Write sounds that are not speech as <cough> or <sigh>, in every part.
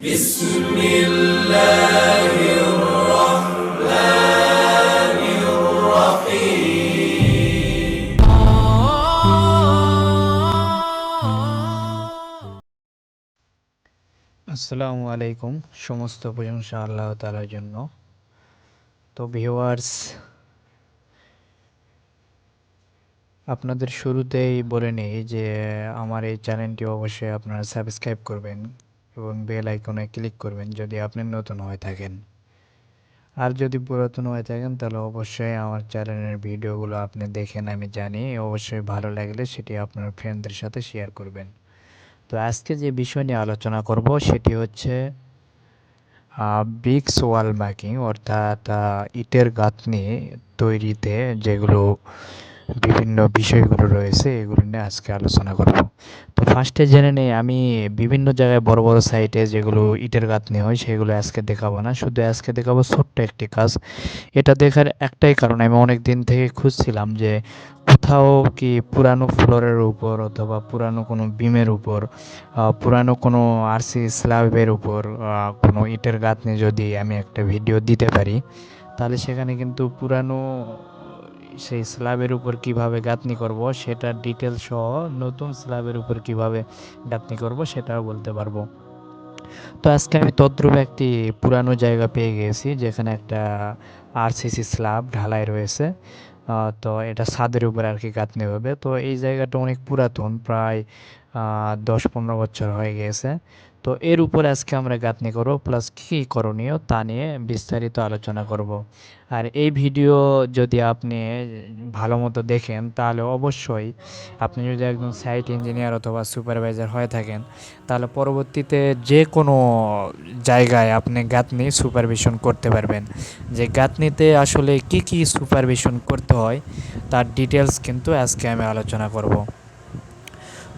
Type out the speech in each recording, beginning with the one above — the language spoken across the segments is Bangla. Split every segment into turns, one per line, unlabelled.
بسم الله الرحمن الرحيم
আসসালামু আলাইকুম সমস্ত প্রশংসা আল্লাহ তালার জন্য তো ভিউয়ার্স আপনাদের শুরুতেই বলে নেই যে আমার এই চ্যানেলটি অবশ্যই আপনারা সাবস্ক্রাইব করবেন এবং বেল আইকনে ক্লিক করবেন যদি আপনি নতুন হয়ে থাকেন। আর যদি পুরাতন হয়ে থাকেন, তাহলে অবশ্যই আমার চ্যানেলের ভিডিওগুলো আপনি দেখেন, আমি জানি। অবশ্যই ভালো লাগলে সেটি আপনার ফ্রেন্ডদের সাথে শেয়ার করবেন। তো আজকে যে বিষয় নিয়ে আলোচনা করব, সেটি হচ্ছে ব্রিক্স ওয়াল মার্কিং অর্থাৎ ইটের গাঁথনি তৈরিতে যেগুলো বিভিন্ন বিষয়গুলো রয়েছে, এগুলো নিয়ে আজকে আলোচনা করব। তো ফার্স্টে জেনে নেই, আমি বিভিন্ন জায়গায় বড় বড় সাইটে যেগুলো ইটের গাঁথনি হয়, সেগুলো আজকে দেখাবো না। শুধু আজকে দেখাবো ছোট্ট একটি কাজ। এটা দেখার একটাই কারণ, আমি অনেক দিন থেকে খুঁজছিলাম যে কোথাও কি পুরানো ফ্লোরের উপর অথবা পুরানো কোনো বিমের উপর পুরানো কোনো আরসি স্ল্যাবের উপর কোনো ইটের গাঁথনি যদি আমি একটা ভিডিও দিতে পারি, তাহলে সেখানে কিন্তু পুরানো সেই স্ল্যাবের উপর কীভাবে গাঁথনি করব সেটা ডিটেল সহ নতুন স্ল্যাবের উপর কীভাবে গাঁথনি করব সেটাও বলতে পারব। তো আজকে আমি তদ্রূপ একটি পুরানো জায়গা পেয়ে গেছি, যেখানে একটা আরসিসি স্ল্যাব ঢালাই রয়েছে। তো এটা ছাদের উপরে আর কি গাঁথনি হবে। তো এই জায়গাটা অনেক পুরাতন, প্রায় দশ পনেরো বছর হয়ে গেছে। তো এর উপরে আজকে আমরা গাঁথনি করব প্লাস কী করণীয় তা নিয়ে বিস্তারিত আলোচনা করব। আর এই ভিডিও যদি আপনি ভালো মতো দেখেন, তাহলে অবশ্যই আপনি যদি একজন সাইট ইঞ্জিনিয়ার অথবা সুপারভাইজার হয়ে থাকেন, তাহলে পরবর্তীতে যে কোনো জায়গায় আপনি গাঁথনি সুপারভিশন করতে পারবেন। যে গাঁথনিতে আসলে কি কি সুপারভিশন করতে হয়, তার ডিটেলস কিন্তু আজকে আমি আলোচনা করব।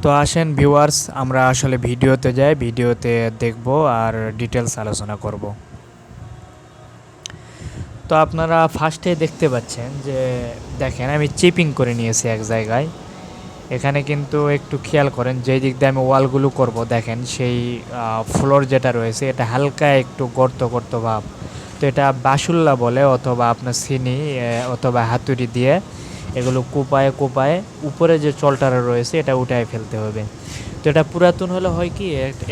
তো আসেন ভিউয়ার্স আমরা আসলে ভিডিওতে যাই ভিডিওতে দেখব আর ডিটেলস আলোচনা করব। তো আপনারা ফার্স্টে দেখতে পাচ্ছেন যে দেখেন আমি চিপিং করে নিয়েছি এক জায়গায়। এখানে কিন্তু একটু খেয়াল করেন যেই দিক দিয়ে আমি ওয়ালগুলো করব দেখেন সেই ফ্লোর যেটা রয়েছে এটা হালকা একটু গর্ত গর্ত ভাব। তো এটা বাসুল্লা বলে অথবা আপনার আহ, অথবা হাতুড়ি দিয়ে এগুলো কোপায়ে কোপায়ে উপরে যে চলটারা রয়েছে, এটা উঠায় ফেলতে হবে। তো এটা পুরাতন হলে হয় কি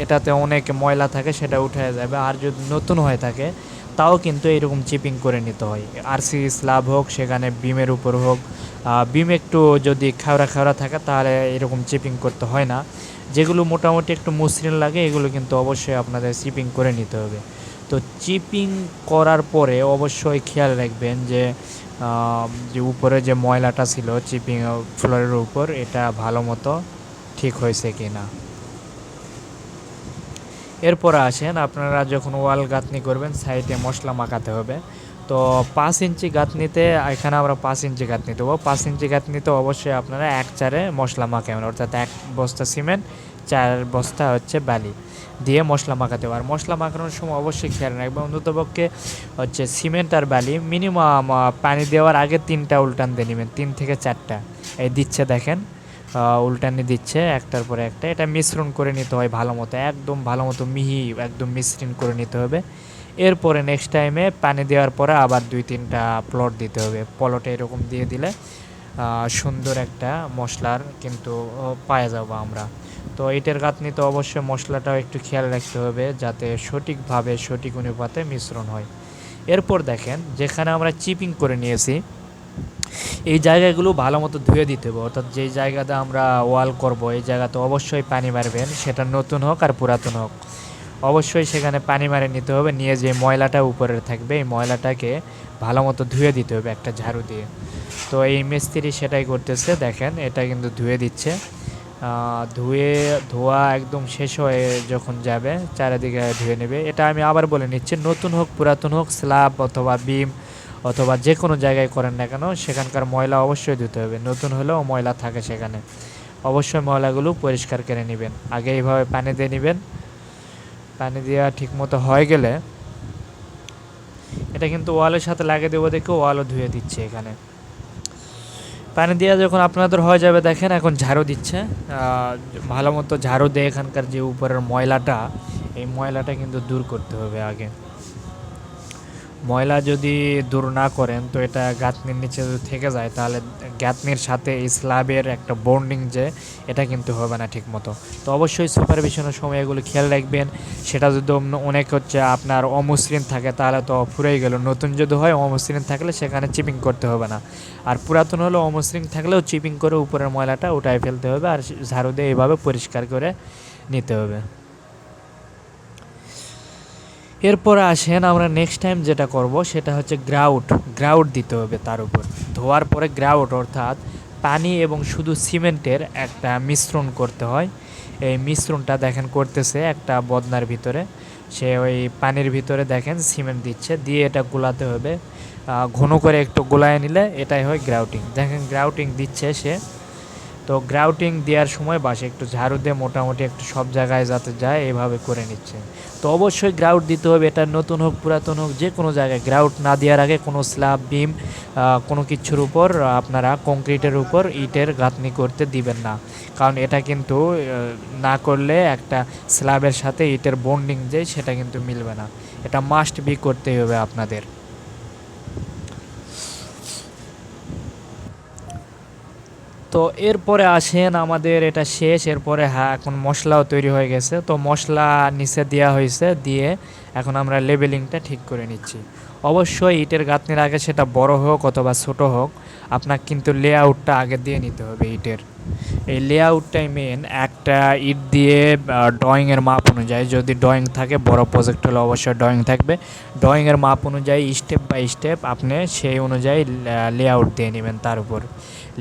এটাতে অনেক ময়লা থাকে, সেটা উঠে যাবে। আর যদি নতুন হয়ে থাকে, তাও কিন্তু এরকম চিপিং করে নিতে হয়। আরসি স্ল্যাব হোক, সেখানে বিমের উপর হোক বিম একটু যদি খাওড়া খাওড়া থাকে, তাহলে এরকম চিপিং করতে হয় না। যেগুলো মোটামুটি একটু মসৃণ লাগে, এগুলো কিন্তু অবশ্যই আপনাদের চিপিং করে নিতে হবে। তো চিপিং করার পরে অবশ্যই খেয়াল রাখবেন যে যে উপরে যে ময়লাটা ছিল চিপিং ফ্লোরের উপর, এটা ভালো মতো ঠিক হয়েছে কি না এরপর আসেন, আপনারা যখন ওয়াল গাঁথনি করবেন, সাইডে মশলা মাখাতে হবে। তো পাঁচ ইঞ্চি গাঁথনিতে, এখানে আমরা পাঁচ ইঞ্চি গাঁথনি দেবো। পাঁচ ইঞ্চি গাঁথনিতে অবশ্যই আপনারা এক চারে মশলা মাখাবেন, অর্থাৎ এক বস্তা সিমেন্ট চার বস্তা হচ্ছে বালি দিয়ে মশলা মাখাতে হবে। আর মশলা মাখানোর সময় অবশ্যই খেয়াল রাখবেন অন্ততপক্ষে হচ্ছে সিমেন্ট আর বালি মিনিমাম পানি দেওয়ার আগে তিনটা উল্টান দিয়ে নেবেন, তিন থেকে চারটা। এই দিচ্ছে দেখেন উল্টানি দিচ্ছে, একটার পরে একটা। এটা মিশ্রণ করে নিতে হয় ভালো মতো একদম ভালো মতো মিহি, একদম মিশ্রণ করে নিতে হবে। এরপরে নেক্সট টাইমে পানি দেওয়ার পরে আবার দুই তিনটা প্লট দিতে হবে। পলটে এরকম দিয়ে দিলে সুন্দর একটা মশলার কিন্তু পাওয়া যাব আমরা। তো এটার গাঁথনিতে অবশ্যই মশলাটাও একটু খেয়াল রাখতে হবে যাতে সঠিকভাবে সঠিক অনুপাতে মিশ্রণ হয়। এরপর দেখেন, যেখানে আমরা চিপিং করে নিয়েছি, এই জায়গাগুলো ভালো মতো ধুয়ে দিতে হবে। অর্থাৎ যেই জায়গাতে আমরা ওয়াল করব, এই জায়গাতে অবশ্যই পানি মারবেন। সেটা নতুন হোক আর পুরাতন হোক। অবশ্যই সেখানে পানি মারে নিতে হবে, নিয়ে যে ময়লাটা উপরে থাকবে, এই ময়লাটাকে ভালো মতো ধুয়ে দিতে হবে একটা ঝাড়ু দিয়ে। তো এই মিস্ত্রি সেটাই করতেছে, দেখেন, এটা কিন্তু ধুয়ে দিচ্ছে। ধুয়ে, ধোয়া একদম শেষ হয়ে যখন যাবে, চারিদিকে ধুয়ে নেবে। এটা আমি আবার বলে নিচ্ছি, নতুন হোক, পুরাতন হোক, স্ল্যাব অথবা বিম অথবা যে কোনো জায়গায় করেন না কেন, সেখানকার ময়লা অবশ্যই ধুতে হবে। নতুন হলেও ময়লা থাকে সেখানে। অবশ্যই ময়লাগুলো পরিষ্কার করে নেবেন। আগে এইভাবে পানি দিয়ে নেবেন। পানি দেওয়া ঠিকমতো হয়ে গেলে, এটা কিন্তু ওয়ালের সাথে লাগিয়ে দেবো দেখে ওয়ালও ধুয়ে দিচ্ছে এখানে। পানি দেওয়া যখন আপনাদের হয়ে যাবে, দেখেন এখন ঝাড়ু দিচ্ছে। ভালো মতো ঝাড়ু দিয়ে এখানকার যে উপরের ময়লাটা, এই ময়লাটা কিন্তু দূর করতে হবে আগে। ময়লা যদি দূর না করেন, তো এটা গাঁথনির নিচে যদি থেকে যায়, তাহলে গাঁথনির সাথে এই স্ল্যাবের একটা বন্ডিং যে, এটা কিন্তু হবে না ঠিক মতো তো অবশ্যই সুপারভিশনের সময় এগুলো খেয়াল রাখবেন। সেটা যদি অনেক হচ্ছে আপনার অমসৃণ থাকে, তাহলে তো ফুরেই গেল। নতুন যদি হয় অমসৃণ থাকলে সেখানে চিপিং করতে হবে না। আর পুরাতন হলে অমসৃণ থাকলেও চিপিং করে উপরের ময়লাটা উঠায় ফেলতে হবে, আর ঝাড়ু দিয়ে এইভাবে পরিষ্কার করে নিতে হবে। এরপর আসেন আমরা নেক্সট টাইম যেটা করব, সেটা হচ্ছে গ্রাউট গ্রাউট দিতে হবে তার উপর। ধোয়ার পরে গ্রাউট অর্থাৎ পানি এবং শুধু সিমেন্টের একটা মিশ্রণ করতে হয়। এই মিশ্রণটা দেখেন করতেছে একটা বদনার ভিতরে। সে ওই পানির ভিতরে দেখেন সিমেন্ট দিচ্ছে, দিয়ে এটা গোলাতে হবে। ঘন করে একটু গোলায় নিলে এটাই হয় গ্রাউটিং দেখেন গ্রাউটিং দিচ্ছে সে। তো গ্রাউটিং দেওয়ার সময় বাসে একটু ঝাড়ু দিয়ে মোটামুটি একটু সব জায়গায় যাতে যায়, এভাবে করে নিচ্ছে। তো অবশ্যই গ্রাউট দিতে হবে, এটা নতুন হোক, পুরাতন হোক, যে কোনো জায়গায় গ্রাউট না দেওয়ার আগে কোনো স্ল্যাব, বিম কোনো কিছুর উপর আপনারা কংক্রিটের উপর ইটের গাঁথনি করতে দিবেন না। কারণ এটা কিন্তু না করলে একটা স্ল্যাবের সাথে ইটের বন্ডিং যে, সেটা কিন্তু মিলবে না। এটা মাস্ট বি করতেই হবে আপনাদের। তো এরপরে আসেন আমাদের এটা শেষ, এরপরে হ্যাঁ এখন মশলাও তৈরি হয়ে গেছে। তো মশলা নিচে দেওয়া হয়েছে, দিয়ে এখন আমরা লেবেলিংটা ঠিক করে নিচ্ছি। অবশ্যই ইটের গাঁথনির আগে সেটা বড় হোক অথবা ছোট হোক আপনার কিন্তু লে আউটটা আগে দিয়ে নিতে হবে ইটের। এই লেআউটটাই মেন একটা ইট দিয়ে ড্রয়িংয়ের মাপ অনুযায়ী যদি ড্রয়িং থাকে, বড় প্রজেক্ট হলে অবশ্যই ড্রয়িং থাকবে। ড্রয়িংয়ের মাপ অনুযায়ী স্টেপ বাই স্টেপ আপনি সেই অনুযায়ী লেআউট দিয়ে নেবেন তার উপর।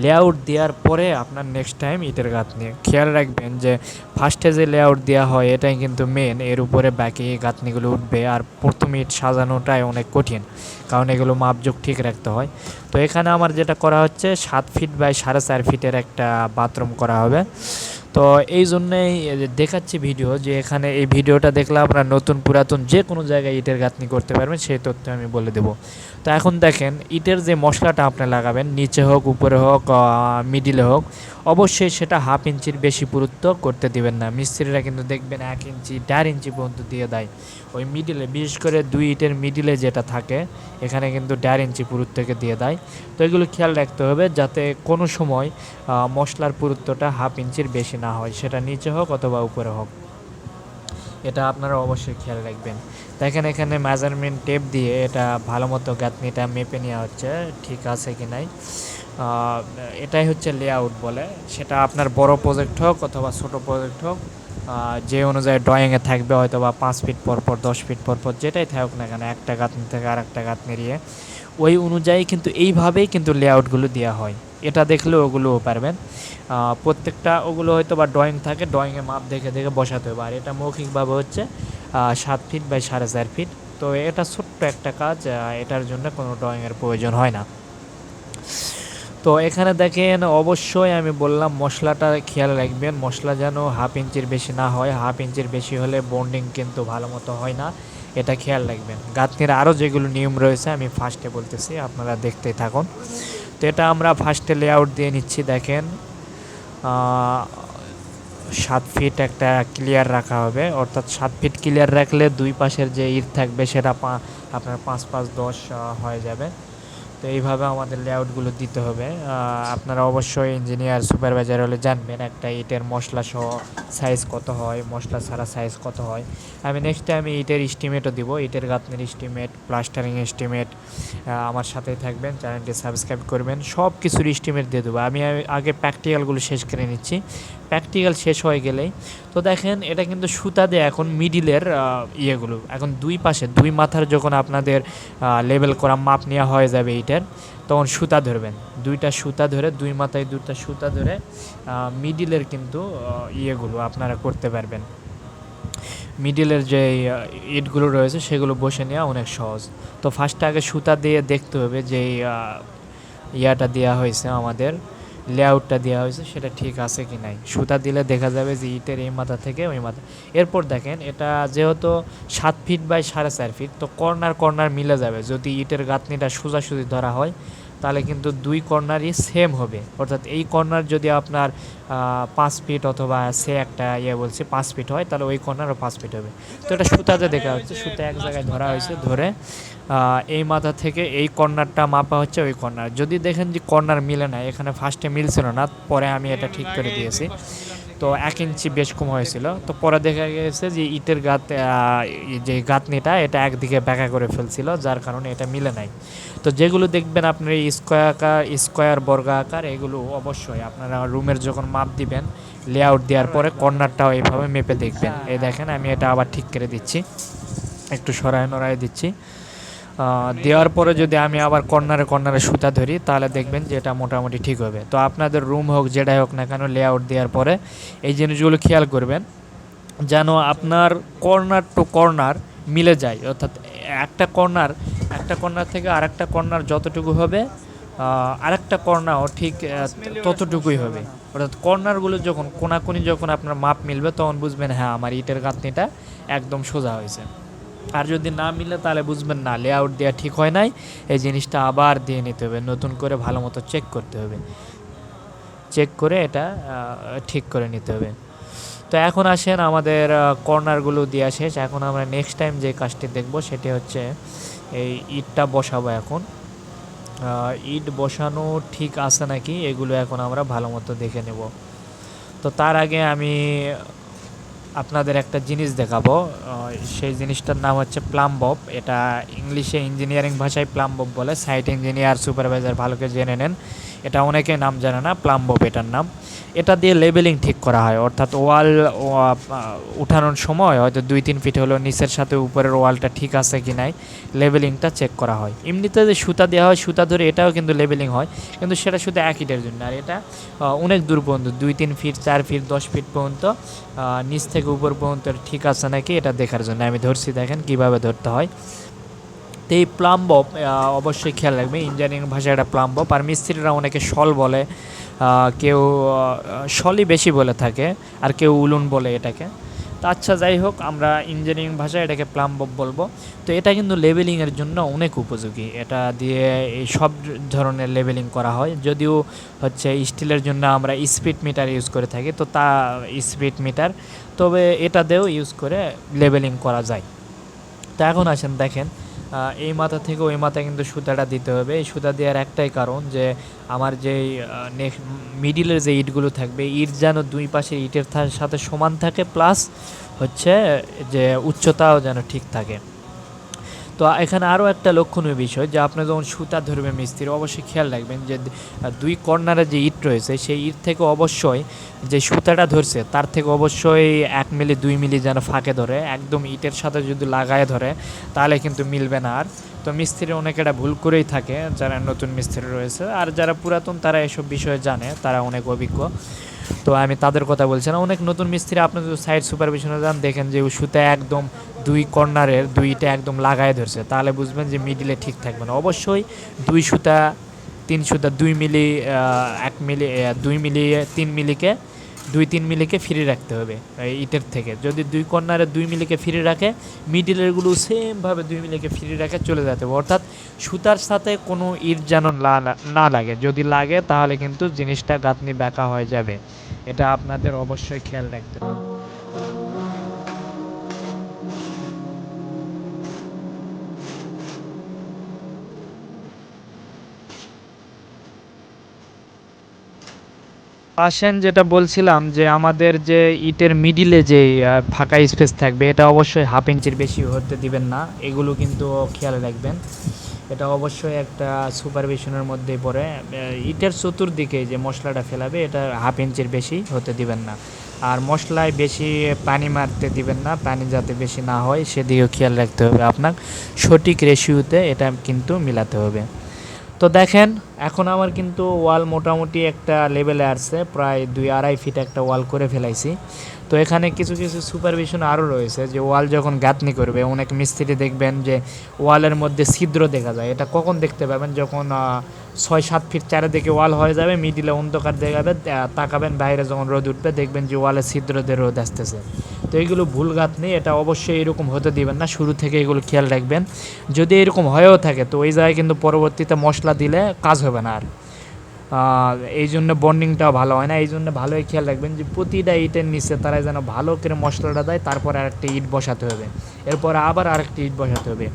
লেআউট দেওয়ার পরে আপনার নেক্সট টাইম ইটের গাঁথনি খেয়াল রাখবেন যে ফার্স্টে যে লেআউট দেওয়া হয়, এটাই কিন্তু মেন এর উপরে বাকি গাঁথনিগুলো উঠবে। আর প্রথম ইট সাজানোটাই অনেক কঠিন। কারণ এগুলো মাপযোগ ঠিক রাখতে হয়। তো এখানে আমার যেটা করা হচ্ছে, সাত ফিট বাই সাড়ে চার ফিটের একটা বাথরুম করা হবে। তো এই জন্যেই দেখাচ্ছি ভিডিও যে এখানে এই ভিডিওটা দেখলে আপনারা নতুন, পুরাতন যে কোনো জায়গায় ইটের গাঁথনি করতে পারবেন, সেই তথ্য আমি বলে দেবো। তো এখন দেখেন, ইটের যে মশলাটা আপনি লাগাবেন, নিচে হোক, উপরে হোক মিডিলে হোক, অবশ্যই সেটা হাফ ইঞ্চির বেশি পুরুত্ব করতে দিবেন না। মিস্ত্রিরা কিন্তু দেখবেন এক ইঞ্চি, দেড় ইঞ্চি পর্যন্ত দিয়ে দেয়। ওই মিডিলে বিশেষ করে দুই ইটের মিডিলে যেটা থাকে, এখানে কিন্তু দেড় ইঞ্চি পুরুত্বকে দিয়ে দেয়। তো এগুলো খেয়াল রাখতে হবে যাতে কোনো সময় মশলার পুরুত্বটা হাফ ইঞ্চির বেশি না হয়, সেটা নিচে হোক অথবা উপরে হোক। এটা আপনারা অবশ্যই খেয়াল রাখবেন। দেখেন এখানে মেজারমেন্ট টেপ দিয়ে এটা ভালো মতো গাঁথনিটা মেপে নেওয়া হচ্ছে, ঠিক আছে কি নাই? এটাই হচ্ছে লেআউট বলে। সেটা আপনার বড় প্রজেক্ট হোক অথবা ছোট প্রজেক্ট হোক যে অনুযায়ী ড্রয়িংয়ে থাকবে হয়তো বা পাঁচ ফিট পর পর, দশ ফিট পর পর, যেটাই থাকুক না কেন, একটা গাঁথনি থেকে আর একটা গাঁথনি নিয়ে। ওই অনুযায়ী কিন্তু এইভাবেই কিন্তু লেআউটগুলো দেওয়া হয়। এটা দেখলে ওগুলোও পারবেন। প্রত্যেকটা ওগুলো হয়তো বা ড্রয়িং থাকে ড্রয়িংয়ে মাপ দেখে দেখে বসাতে হবে। আর এটা মৌখিকভাবে হচ্ছে সাত ফিট বাই সাড়ে চার ফিট তো এটা ছোট্ট একটা কাজ এটার জন্য কোনো ড্রয়িংয়ের প্রয়োজন হয় না। তো এখানে দেখেন, অবশ্যই আমি বললাম মশলাটা খেয়াল রাখবেন। মশলা যেন হাফ ইঞ্চির বেশি না হয়। হাফ ইঞ্চির বেশি হলে বন্ডিং কিন্তু ভালো মতো হয় না। এটা খেয়াল রাখবেন। গাঁথনির আরও যেগুলো নিয়ম রয়েছে, আমি ফার্স্টে বলতেছি, আপনারা দেখতেই থাকুন। তো এটা আমরা ফার্স্টে লেআউট দিয়ে নিচ্ছি, দেখেন। সাত ফিট একটা ক্লিয়ার রাখা হবে, অর্থাৎ সাত ফিট ক্লিয়ার রাখলে দুই পাশের যে ইট থাকবে সেটা আপনার পাঁচ পাঁচ দশ হয়ে যাবে। তো এইভাবে আমাদের লেআউটগুলো দিতে হবে। আপনারা অবশ্যই ইঞ্জিনিয়ার সুপারভাইজার হলে জানবেন একটা ইটের মশলা সহ সাইজ কত হয়, মশলা ছাড়া সাইজ কত হয়। আমি নেক্সট টাইম ইটের ইস্টিমেটও দিব, ইটের গাঁথনির এস্টিমেট প্লাস্টারিং এস্টিমেট আমার সাথেই থাকবেন চ্যানেলটি সাবস্ক্রাইব করবেন সব কিছুর ইস্টিমেট দিয়ে দেবো। আমি আগে প্র্যাকটিক্যালগুলো শেষ করে নিচ্ছি। প্র্যাকটিক্যাল শেষ হয়ে গেলেই। তো দেখেন, এটা কিন্তু সুতা দিয়ে এখন মিডিলের ইয়েগুলো, এখন দুই পাশে, দুই মাথার যখন আপনাদের লেভেল করা মাপ নেওয়া হয়ে যাবে এইটার, তখন সুতা ধরবেন। দুইটা সুতা ধরে, দুই মাথায় দুইটা সুতা ধরে মিডিলের কিন্তু ইয়েগুলো আপনারা করতে পারবেন। মিডিলের যে ইটগুলো রয়েছে, সেগুলো বসে নেওয়া অনেক সহজ। তো ফার্স্টে আগে সুতা দিয়ে দেখতে হবে যে ইয়াটা দেওয়া হয়েছে আমাদের। লেআউটটা দেওয়া হয়েছে, সেটা ঠিক আছে কি নাই। সুতা দিলে দেখা যাবে যে ইটের এই মাথা থেকে ওই মাথা। এরপর দেখেন, এটা যেহেতু সাত ফিট বাই সাড়ে চার ফিট তো কর্নার কর্নার মিলে যাবে। যদি ইটের গাঁথনিটা সোজাসুজি ধরা হয় তাহলে কিন্তু দুই কর্নারই সেম হবে। অর্থাৎ এই কর্নার যদি আপনার পাঁচ ফিট অথবা সে একটা ইয়ে বলছে পাঁচ ফিট হয়, তাহলে ওই কর্নারও পাঁচ ফিট হবে। তো এটা সুতাতে দেখা হচ্ছে, সুতা এক জায়গায় ধরা হয়েছে ধরে। এই মাথা থেকে এই কর্নারটা মাপা হচ্ছে ওই কর্নার। যদি দেখেন যে কর্নার মিলে না, এখানে ফার্স্টে মিলছিল না, পরে আমি এটা ঠিক করে দিয়েছি। তো এক ইঞ্চি বেশ কম হয়েছিল। তো পরে দেখা গেছে যে ইটের গাত যে গাঁথনিটা এটা একদিকে ব্যাকা করে ফেলছিল, যার কারণে এটা মিলে নাই। তো যেগুলো দেখবেন আপনার স্কোয়ার আকার, স্কোয়ার বর্গাকার এগুলো অবশ্যই আপনারা রুমের যখন মাপ দিবেন লেআউট দেওয়ার পরে কর্নারটাও এইভাবে মেপে দেখবেন। এই দেখেন, আমি এটা আবার ঠিক করে দিচ্ছি। একটু সরায় নড়ায় দিচ্ছি। দেওয়ার পরে যদি আমি আবার কর্নারে কর্নারে সুতা ধরি, তাহলে দেখবেন যে এটা মোটামুটি ঠিক হবে। তো আপনাদের রুম হোক, যেটাই হোক না কেন লেআউট দেওয়ার পরে এই জিনিসগুলো খেয়াল করবেন, যেন আপনার কর্নার টু কর্নার মিলে যায়। অর্থাৎ একটা কর্নার একটা কর্নার থেকে আরেকটা কর্নার যতটুকু হবে আরেকটা কর্নারও ঠিক ততটুকুই হবে। অর্থাৎ কর্নারগুলো যখন, কোনাকুনি যখন আপনার মাপ মিলবে, তখন বুঝবেন হ্যাঁ আমার ইটের গাঁথনিটা একদম সোজা হয়েছে। আর যদি না মিলে তাহলে বুঝবেন না লেআউট দেওয়া ঠিক হয় নাই, এই জিনিসটা আবার দিয়ে নিতে হবে, নতুন করে ভালো মতো চেক করতে হবে। চেক করে এটা ঠিক করে নিতে হবে। তো এখন আসেন আমাদের কর্নারগুলো দেওয়া শেষ। এখন আমরা নেক্সট টাইম যে কাজটি দেখব সেটি হচ্ছে এই ইটটা বসাবো এখন। ইট বসানো ঠিক আছে নাকি? এগুলো এখন আমরা ভালো মতো দেখে নেব। তো তার আগে আমি আপনাদের একটা জিনিস দেখাবো। সেই জিনিসটার নাম হচ্ছে প্লাম্বব এটা ইংলিশে ইঞ্জিনিয়ারিং ভাষায় প্লাম্বব বলে। সাইট ইঞ্জিনিয়ার সুপারভাইজার ভালোকে জেনে নেন। এটা অনেকে নাম জানে না প্লাম্বব এটার নাম। এটা দিয়ে লেবেলিং ঠিক করা হয়, অর্থাৎ ওয়াল উঠানোর সময় হয়তো দুই তিন ফিট হলো নিচের সাথে উপরের ওয়ালটা ঠিক আছে কি নাই, লেবেলিংটা চেক করা হয়। এমনিতে যে সুতা দেওয়া হয়, সুতা ধরে এটাও কিন্তু লেবেলিং হয়, কিন্তু সেটা শুধু এক ইটের জন্য। আর এটা অনেক দূর পর্যন্ত, দুই তিন ফিট, চার ফিট, দশ ফিট পর্যন্ত নিচ থেকে উপর পর্যন্ত ঠিক আছে নাকি, এটা দেখার জন্য। আমি ধরছি দেখেন কীভাবে ধরতে হয়। তো এই প্লাম্বব অবশ্যই খেয়াল রাখবে, ইঞ্জিনিয়ারিং ভাষায় এটা প্লাম্বব, আর মিস্ত্রিরা অনেকে শল বলে কেউ শলই বেশি বলে থাকে, আর কেউ উলুন বলে এটাকে। তো আচ্ছা যাই হোক, আমরা ইঞ্জিনিয়ারিং ভাষায় এটাকে প্লাম্বব বলব। তো এটা কিন্তু লেবেলিংয়ের জন্য অনেক উপযোগী। এটা দিয়ে এই সব ধরনের লেবেলিং করা হয়। যদিও হচ্ছে স্টিলের জন্য আমরা স্পিড মিটার ইউজ করে থাকি, তো তা স্পিড মিটার, তবে এটা দিয়েও ইউজ করে লেবেলিং করা যায়। তো এখন আসেন, দেখেন এই মাথা থেকে ওই মাথায় কিন্তু সুতাটা দিতে হবে। এই সুতা দেওয়ার একটাই কারণ যে, আমার যে মিডিলের যে ইটগুলো থাকবে ইট যেন দুই পাশে ইটের সাথে সমান থাকে প্লাস হচ্ছে যে উচ্চতাও যেন ঠিক থাকে। তো এখানে আরও একটা লক্ষণীয় বিষয় যে আপনি যখন সুতা ধরবে মিস্ত্রি, অবশ্যই খেয়াল রাখবেন যে দুই কর্নারে যে ইট রয়েছে, সেই ইট থেকে অবশ্যই যে সুতাটা ধরছে, তার থেকে অবশ্যই এক মিলি, দুই মিলি যেন ফাঁকে ধরে, একদম ইটের সাথে যদি লাগায় ধরে, তাহলে কিন্তু মিলবে না। আর তো মিস্ত্রি অনেকে এটা ভুল করেই থাকে, যারা নতুন মিস্ত্রি রয়েছে, আর যারা পুরাতন তারা এসব বিষয়ে জানে, তারা অনেক অভিজ্ঞ। তো আমি তাদের কথা বলছি না, অনেক নতুন মিস্ত্রি, আপনি যদি সাইড সুপারভিশনে যান, দেখেন যে সুতা একদম দুই কর্নারের দুইটা একদম লাগায় ধরছে, তাহলে বুঝবেন যে মিডিলে ঠিক থাকবে না। অবশ্যই দুই সুতা, তিন সুতা, দুই মিলি এক মিলি দুই মিলি, তিন মিলিকে, দুই তিন মিলিকে ফ্রি রাখতে হবে ইটের থেকে। যদি দুই কর্নারে দুই মিলিকে ফ্রি রাখে মিডিলেরগুলো সেমভাবে দুই মিলিকে ফ্রি রাখে, চলে যেতে হবে। অর্থাৎ সুতার সাথে কোনো ইট যেন না লাগে। যদি লাগে, তাহলে কিন্তু জিনিসটা গাঁথনি ব্যাকা হয়ে যাবে। এটা আপনাদের অবশ্যই খেয়াল রাখতে হবে। আসেন যেটা বলছিলাম যে আমাদের যে ইটের মিডিলে যে ফাঁকা স্পেস থাকবে, এটা অবশ্যই হাফ ইঞ্চির বেশি হতে দিবেন না। এগুলো কিন্তু খেয়াল রাখবেন। এটা অবশ্যই একটা সুপারভিশনের মধ্যেই পড়ে। ইটের চতুর্দিকে যে মশলাটা ফেলাবে, এটা হাফ ইঞ্চির বেশি হতে দিবেন না। আর মশলায় বেশি পানি মারতে দিবেন না, পানি যাতে বেশি না হয়, সেদিকেও খেয়াল রাখতে হবে আপনার। সঠিক রেশিওতে এটা কিন্তু মিলাতে হবে। তো দেখেন, এখন আমার কিন্তু ওয়াল মোটামুটি একটা লেভেলে আসছে, প্রায় দুই আড়াই ফিট একটা ওয়াল করে ফেলাইছি। তো এখানে কিছু কিছু সুপারভিশন আরও রয়েছে, যে ওয়াল যখন গাঁথনি করবে, অনেক মিস্ত্রি দেখবেন যে ওয়ালের মধ্যে ছিদ্র দেখা যায়। এটা কখন দেখতে পাবেন? যখন ছয়, সাত ফিট চারিদিকে ওয়াল হয়ে যাবে, মিডিলে অন্ধকার দেখাবে তাকাবেন বাইরে, যখন রোদ উঠবে, দেখবেন যে ওয়ালে ছিদ্রদের রোদ আসতেছে। তো এগুলো ভুল গাঁথনি এটা অবশ্যই এরকম হতে দিবেন না, শুরু থেকে এগুলো খেয়াল রাখবেন। যদি এরকম হয়েও থাকে, তো ওই জায়গায় কিন্তু পরবর্তীতে মশলা দিলে কাজ হবে না আর। এই জন্য বন্ডিংটাও ভালো হয় না, এই জন্য ভালোই খেয়াল রাখবেন যে প্রতিটা ইটের নিচে তারা যেন ভালো করে মশলাটা দেয়, তারপর আরেকটা ইট বসাতে হবে। এরপর আবার আরেকটা ইট বসাতে হবে।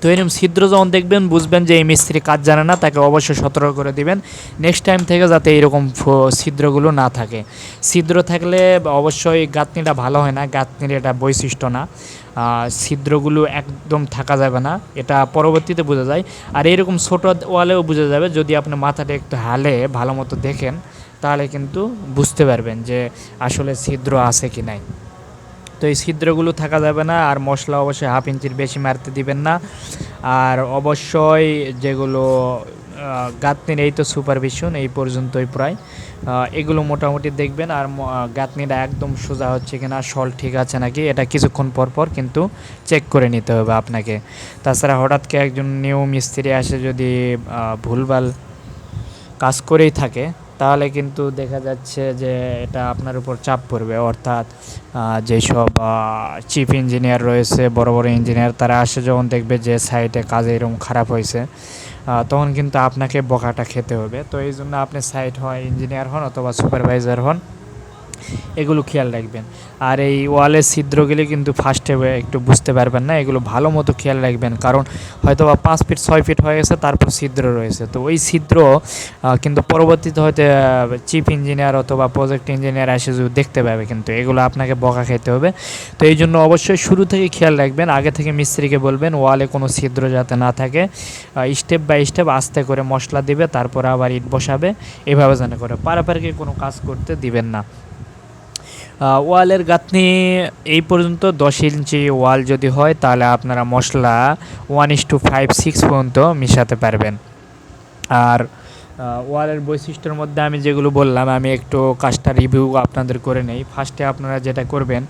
তো এরকম ছিদ্র যখন দেখবেন, বুঝবেন যে এই মিস্ত্রি কাজ জানে না, তাকে অবশ্যই সতর্ক করে দিবেন। নেক্সট টাইম থেকে যাতে এরকম ছিদ্রগুলো না থাকে। ছিদ্র থাকলে অবশ্যই গাঁথনিটা ভালো হয় না। গাঁথনির এটা বৈশিষ্ট্য না। ছিদ্রগুলো একদম থাকা যাবে না। এটা পরবর্তীতে বোঝা যায়। আর এরকম ছোট ওয়ালেও বোঝা যাবে, যদি আপনি মাথাটা একটু হালে ভালো মতো দেখেন, তাহলে কিন্তু বুঝতে পারবেন যে আসলে ছিদ্র আছে কি নাই। তো এই ছিদ্রগুলো থাকা যাবে না আর মশলা অবশ্যই হাফ ইঞ্চির বেশি মারতে দিবেন না। আর অবশ্যই যেগুলো আহ, গাঁথনির এই তো সুপারভিশন এই পর্যন্তই প্রায়। এগুলো মোটামুটি দেখবেন আর গাঁথনিটা একদম সোজা হচ্ছে কিনা সল ঠিক আছে নাকি এটা কিছুক্ষণ পর পর কিন্তু চেক করে নিতে হবে আপনাকে। তাছাড়া হঠাৎ করে একজন নিউ মিস্ত্রি আসে যদি ভুলভাল কাজ করেই থাকে তাহলে কিন্তু দেখা যাচ্ছে যে এটা আপনার উপর চাপ পড়বে। অর্থাৎ যেসব চিফ ইঞ্জিনিয়ার রয়েছে, বড় বড় ইঞ্জিনিয়ার তারা আসে যখন দেখবে যে সাইটে কাজে এরকম খারাপ হয়েছে তখন কিন্তু আপনাকে বকাটা খেতে হবে। তো এই জন্য আপনি সাইট হয় ইঞ্জিনিয়ার হন অথবা সুপারভাইজার হন। এগুলো খেয়াল রাখবেন। আর এই ওয়ালের ছিদ্রগুলি কিন্তু ফার্স্টে একটু বুঝতে পারবেন না, এগুলো ভালো মতো খেয়াল রাখবেন। কারণ হয়তো বা পাঁচ ফিট ছয় ফিট হয়ে গেছে, তারপর ছিদ্র রয়েছে। তো ওই ছিদ্র কিন্তু পরবর্তীতে হয়তো চিফ ইঞ্জিনিয়ার অথবা প্রজেক্ট ইঞ্জিনিয়ার এসে যদি দেখতে পাবে কিন্তু এগুলো আপনাকে বকা খেতে হবে। তো এই জন্য অবশ্যই শুরু থেকে খেয়াল রাখবেন, আগে থেকে মিস্ত্রিকে বলবেন ওয়ালে কোনো ছিদ্র যাতে না থাকে। স্টেপ বাই স্টেপ আস্তে করে মশলা দিবে, তারপর আবার ইট বসাবে। এভাবে যেন করে, পারাপারকে কোনো কাজ করতে দিবেন না। ওয়ালের গাঁথনি এই পর্যন্ত দশ ইঞ্চি ওয়াল যদি হয়, তাহলে আপনারা মশলা one is to five six পর্যন্ত মিশাতে পারবেন। আর ওয়ালের বৈশিষ্ট্যের মধ্যে আমি যেগুলো বললাম, আমি একটু কাজটা রিভিউ আপনাদের করে নেই। ফার্স্টে আপনারা যেটা করবেন,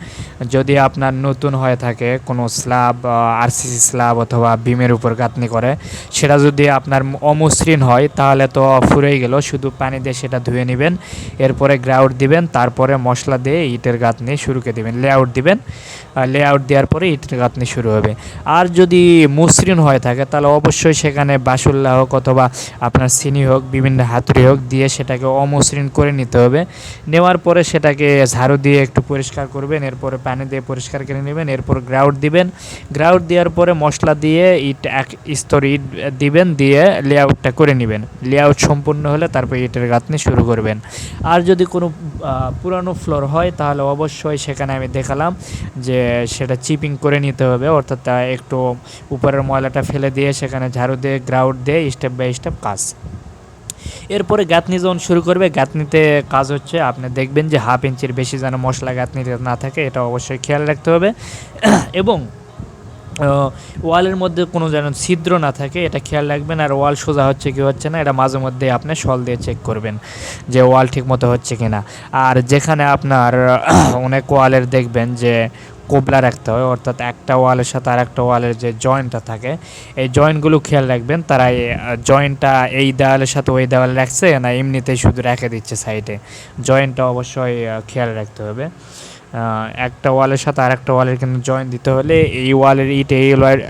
যদি আপনার নতুন হয়ে থাকে কোনো স্ল্যাব আরসিসি স্ল্যাব অথবা বিমের উপর গাঁথনি করে, সেটা যদি আপনার অমসৃণ হয়, তাহলে তো ফুরেই গেল, শুধু পানি দিয়ে সেটা ধুয়ে নেবেন, এরপরে গ্রাউট দিবেন, তারপরে মশলা দিয়ে ইটের গাঁথনি শুরুকে দিবেন লেআউট দিবেন লেআউট দেওয়ার পরে ইটের গাঁথনি শুরু হবে। আর যদি মসৃণ হয়ে থাকে, তাহলে অবশ্যই সেখানে বাসুল্লা হোক অথবা আপনার চিনি হোক বিভিন্ন হাতুড়ি হোক দিয়ে সেটাকে অমসৃণ করে নিতে হবে। নেওয়ার পরে সেটাকে ঝাড়ু দিয়ে একটু পরিষ্কার করবেন, এরপরে পানি দিয়ে পরিষ্কার করে নেবেন, এরপর গ্রাউট দিবেন। গ্রাউট দেওয়ার পরে মশলা দিয়ে ইট এক স্তর ইট দিবেন, দিয়ে লেআউটটা করে নেবেন। লেআউট সম্পূর্ণ হলে তারপর ইটের গাঁথনি শুরু করবেন। আর যদি কোনো পুরানো ফ্লোর হয় তাহলে অবশ্যই সেখানে আমি দেখালাম যে সেটা চিপিং করে নিতে হবে, অর্থাৎ একটু উপরের ময়লাটা ফেলে দিয়ে সেখানে ঝাড়ু দিয়ে, গ্রাউট দিয়ে স্টেপ বাই স্টেপ কাজ। এরপরে গাঁথনি যখন শুরু করবে, গাঁথনিতে কাজ হচ্ছে, আপনি দেখবেন যে হাফ ইঞ্চির বেশি যেন মশলা গাঁথনিতে না থাকে, এটা অবশ্যই খেয়াল রাখতে হবে। <clears throat> এবং ওয়ালের মধ্যে কোনো যেন ছিদ্র না থাকে, এটা খেয়াল রাখবেন। আর ওয়াল সোজা হচ্ছে কি হচ্ছে না, এটা মাঝে মধ্যে আপনি সল দিয়ে চেক করবেন যে ওয়াল ঠিক মতো হচ্ছে কি না আর যেখানে আপনার, <clears throat> অনেক ওয়ালের দেখবেন যে কোবলা রাখতে হয়, অর্থাৎ একটা ওয়ালের সাথে আর একটা ওয়ালের যে জয়েন্টটা থাকে, এই জয়েন্টগুলো খেয়াল রাখবেন, তারা জয়েন্টটা এই দেওয়ালের সাথে ওই দেওয়ালে রাখছে না, এমনিতেই শুধু রেখে দিচ্ছে সাইডে জয়েন্টটা অবশ্যই খেয়াল রাখতে হবে। একটা ওয়ালের সাথে আর একটা ওয়ালের কিন্তু জয়েন্ট দিতে হলে এই ওয়ালের ইট, এই ওয়ালের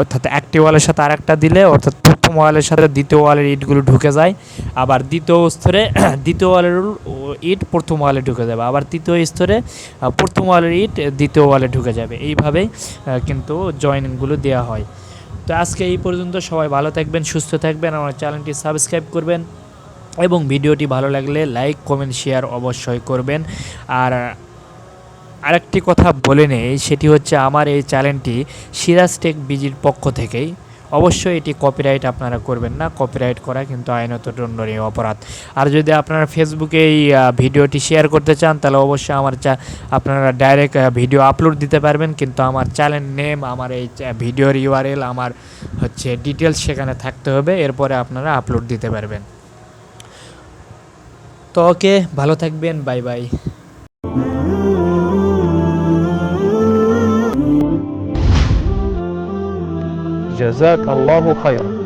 অর্থাৎ একটি ওয়ালের সাথে আরেকটা দিলে, অর্থাৎ প্রথম ওয়ালের সাথে দ্বিতীয় ওয়ালের ইটগুলো ঢুকে যায়। আবার দ্বিতীয় স্তরে, <clears throat> দ্বিতীয় ওয়ালের ইট প্রথম ওয়ালে ঢুকে যাবে। আবার তৃতীয় স্তরে প্রথম ওয়ালের ইট দ্বিতীয় ওয়ালে ঢুকে যাবে। এইভাবেই কিন্তু জয়েন্টগুলো দেওয়া হয়। তো আজকে এই পর্যন্ত সবাই ভালো থাকবেন, সুস্থ থাকবেন। আমার চ্যানেলটি সাবস্ক্রাইব করবেন এবং ভিডিওটি ভালো লাগলে লাইক, কমেন্ট, শেয়ার অবশ্যই করবেন। আর আরেকটি কথা বলে নেই, সেটি হচ্ছে আমার এই চ্যানেলটি সিরাজ টেক বিজির পক্ষ থেকেই। অবশ্যই এটি কপিরাইট আপনারা করবেন না। কপিরাইট করা কিন্তু আইনত দণ্ডনীয় অপরাধ। আর যদি আপনারা ফেসবুকে এই ভিডিওটি শেয়ার করতে চান, তাহলে অবশ্যই আমার চা আপনারা ডাইরেক্ট ভিডিও আপলোড দিতে পারবেন। কিন্তু আমার চ্যানেল নেম আমার এই ভিডিওর ইউআরএল আমার হচ্ছে ডিটেলস সেখানে থাকতে হবে। এরপরে আপনারা আপলোড দিতে পারবেন। তো ওকে ভালো থাকবেন। Bye bye
جزاك الله خيرا.